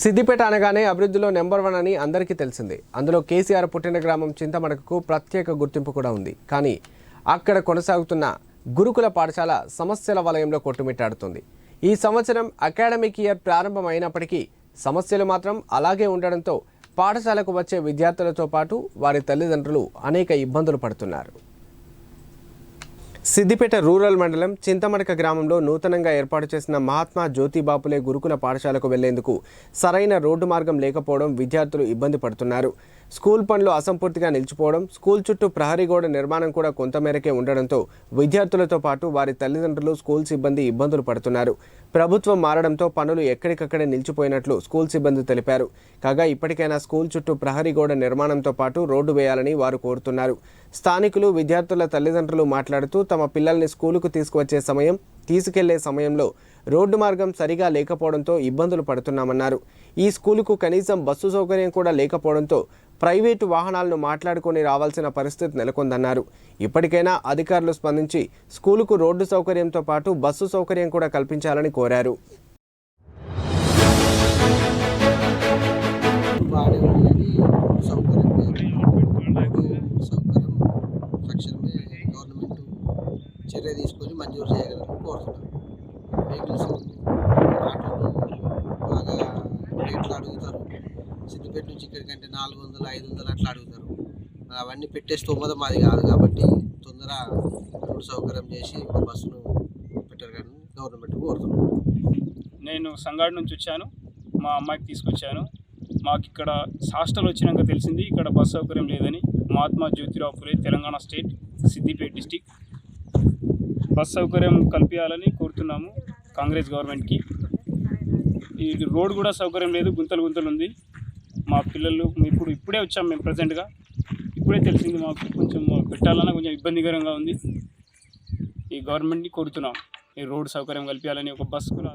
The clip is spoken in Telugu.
సిద్దిపేట అనగానే అభివృద్ధిలో నెంబర్ వన్ అని అందరికీ తెలిసిందే. అందులో కేసీఆర్ పుట్టిన గ్రామం చింతమడకకు ప్రత్యేక గుర్తింపు కూడా ఉంది. కానీ అక్కడ కొనసాగుతున్న గురుకుల పాఠశాల సమస్యల వలయంలో కొట్టుమిట్టాడుతుంది. ఈ సంవత్సరం అకాడమిక్ ఇయర్ ప్రారంభం అయినప్పటికీ సమస్యలు మాత్రం అలాగే ఉండడంతో పాఠశాలకు వచ్చే విద్యార్థులతో పాటు వారి తల్లిదండ్రులు అనేక ఇబ్బందులు పడుతున్నారు. సిద్దిపేట రూరల్ మండలం చింతమడక గ్రామంలో నూతనంగా ఏర్పాటు చేసిన మహాత్మా జ్యోతిబాపులే గురుకుల పాఠశాలకు వెళ్ళేందుకు సరైన రోడ్డు మార్గం లేకపోవడం విద్యార్థులు ఇబ్బంది పడుతున్నారు. స్కూల్ పనులు అసంపూర్తిగా నిలిచిపోవడం స్కూల్ చుట్టూ ప్రహరీ గోడ నిర్మాణం కూడా కొంతమేరకే ఉండడంతో విద్యార్థులతో పాటు వారి తల్లిదండ్రులు స్కూల్ సిబ్బంది ఇబ్బందులు పడుతున్నారు. ప్రభుత్వం మారడంతో పనులు ఎక్కడికక్కడే నిలిచిపోయినట్లు స్కూల్ సిబ్బంది తెలిపారు. కాగా ఇప్పటికైనా స్కూల్ చుట్టూ ప్రహరీ గోడ నిర్మాణంతో పాటు రోడ్డు వేయాలని వారు కోరుతున్నారు. స్థానికులు విద్యార్థుల తల్లిదండ్రులు మాట్లాడుతూ తమ పిల్లల్ని స్కూలుకు తీసుకువచ్చే సమయం తీసుకెళ్ళే సమయంలో రోడ్డు మార్గం సరిగా లేకపోవడంతో ఇబ్బందులు పడుతున్నామన్నారు. ఈ స్కూలుకు కనీసం బస్సు సౌకర్యం కూడా లేకపోవడంతో ప్రైవేటు వాహనాలను మాట్లాడుకొని రావాల్సిన పరిస్థితి నెలకొందన్నారు. ఇప్పటికైనా అధికారులు స్పందించి స్కూలుకు రోడ్డు సౌకర్యంతో పాటు బస్సు సౌకర్యం కూడా కల్పించాలని కోరారు. చర్య తీసుకొని మంజూరు చేయగలరని కోరుతున్నాం వెహికల్స్ ఆటోలు బాగా రేట్లు అడుగుతారు. సిద్దిపేట నుంచి ఇక్కడికంటే నాలుగు వందలు ఐదు వందలు అట్లా అడుగుతారు. మరి అవన్నీ పెట్టే స్తోమత మాది కాదు కాబట్టి తొందర రోడ్డు సౌకర్యం చేసి ఒక బస్సును పెట్టారు కానీ గవర్నమెంట్ కోరుతున్నాను నేను సంగాడి నుంచి వచ్చాను. మా అమ్మాయికి తీసుకొచ్చాను. మాకు ఇక్కడ హాస్టల్ వచ్చినాక తెలిసింది ఇక్కడ బస్ సౌకర్యం లేదని. Mahatma Jyotirao Phule Telangana state Siddipet district. Bus సౌకర్యం కల్పించాలని కోరుతున్నాము కాంగ్రెస్ గవర్నమెంట్కి. ఈ రోడ్ కూడా సౌకర్యం లేదు గుంతలు గుంతలు ఉంది. మా పిల్లలు ఇప్పుడు ఇప్పుడే వచ్చాం మేము ప్రజెంట్గా. ఇప్పుడే తెలిసింది మాకు కొంచెం పెట్టాలన్నా కొంచెం ఇబ్బందికరంగా ఉంది. ఈ గవర్నమెంట్ని కోరుతున్నాం. ఈ రోడ్ సౌకర్యం కల్పించాలని ఒక బస్ కూడా